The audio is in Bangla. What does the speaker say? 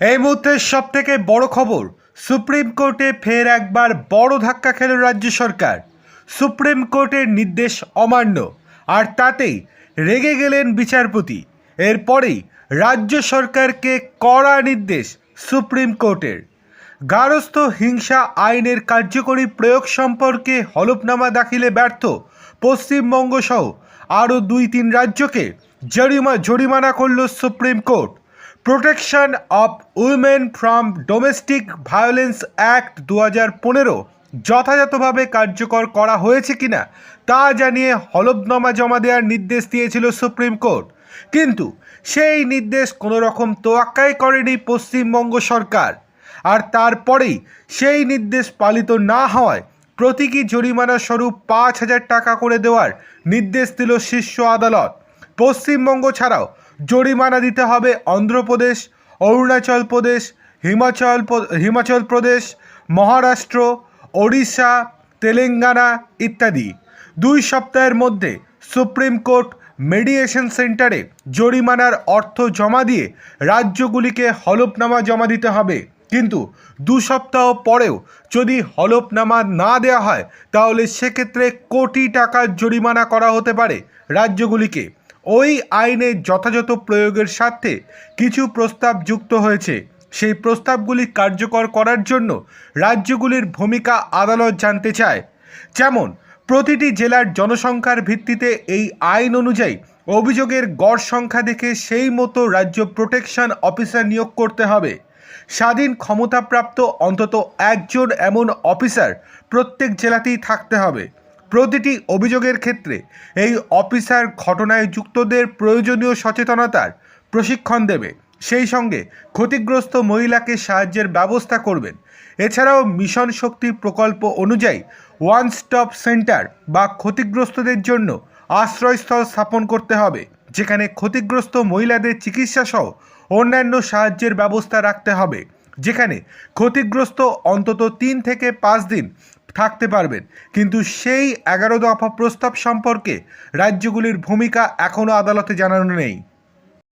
এই মুহূর্তের সব থেকে বড় খবর, সুপ্রিম কোর্টে ফের একবার বড় ধাক্কা খেল রাজ্য সরকার। সুপ্রিম কোর্টের নির্দেশ অমান্য, আর তাতেই রেগে গেলেন বিচারপতি। এরপরেই রাজ্য সরকারকে কড়া নির্দেশ সুপ্রিম কোর্টের। গারস্থ হিংসা আইনের কার্যকরী প্রয়োগ সম্পর্কে হলফনামা দাখিলে ব্যর্থ পশ্চিমবঙ্গ সহ আরও দুই তিন রাজ্যকে জরিমা, জরিমানা করল supreme court. Protection of women from domestic violence act দু হাজার পনেরো যথাযথভাবে কার্যকর করা হয়েছে কিনা তা জানিয়ে হলফনামা জমা দেওয়ার নির্দেশ দিয়েছিল সুপ্রিম কোর্ট। কিন্তু সেই নির্দেশ কোনো রকম তোয়াক্কাই করেনি পশ্চিমবঙ্গ সরকার। আর তারপরেই সেই নির্দেশ পালিত না হওয়ায় প্রতীকী জরিমানা স্বরূপ পাঁচ হাজার টাকা করে দেওয়ার নির্দেশ দিল শীর্ষ আদালত। পশ্চিমবঙ্গ ছাড়াও জরিমানা দিতে হবে অন্ধ্রপ্রদেশ, অরুণাচল প্রদেশ, হিমাচল হিমাচল প্রদেশ, মহারাষ্ট্র, ওড়িশা, তেলেঙ্গানা ইত্যাদি। দুই সপ্তাহের মধ্যে সুপ্রিম কোর্ট মেডিয়েশন সেন্টারে জরিমানার অর্থ জমা দিয়ে রাজ্যগুলিকে হলফনামা জমা দিতে হবে। কিন্তু দু সপ্তাহ পরেও যদি হলফনামা না দেওয়া হয়, তাহলে সেক্ষেত্রে কোটি টাকার জরিমানা করা হতে পারে রাজ্যগুলিকে। ওই আইনের যথাযথ প্রয়োগের স্বার্থে কিছু প্রস্তাব যুক্ত হয়েছে। সেই প্রস্তাবগুলি কার্যকর করার জন্য রাজ্যগুলির ভূমিকা আদালত জানতে চায়। যেমন, প্রতিটি জেলার জনসংখ্যার ভিত্তিতে এই আইন অনুযায়ী অভিযোগের গড় সংখ্যা দেখে সেই মতো রাজ্য প্রোটেকশন অফিসার নিয়োগ করতে হবে। স্বাধীন ক্ষমতাপ্রাপ্ত অন্তত একজন এমন অফিসার প্রত্যেক জেলাতেই থাকতে হবে। প্রতিটি অভিযোগের ক্ষেত্রে এই অফিসার ঘটনায় যুক্তদের প্রয়োজনীয় সচেতনতার প্রশিক্ষণ দেবে। সেই সঙ্গে ক্ষতিগ্রস্ত মহিলাকে সাহায্যের ব্যবস্থা করবেন। এছাড়াও মিশন শক্তি প্রকল্প অনুযায়ী ওয়ান স্টপ সেন্টার বা ক্ষতিগ্রস্তদের জন্য আশ্রয়স্থল স্থাপন করতে হবে, যেখানে ক্ষতিগ্রস্ত মহিলাদের চিকিৎসা সহ অন্যান্য সাহায্যের ব্যবস্থা রাখতে হবে, যেখানে ক্ষতিগ্রস্ত অন্তত তিন থেকে পাঁচ দিন থাকতে পারবেন। কিন্তু সেই এগারো দফা প্রস্তাব সম্পর্কে রাজ্যগুলির ভূমিকা এখনও আদালতে জানানো নেই।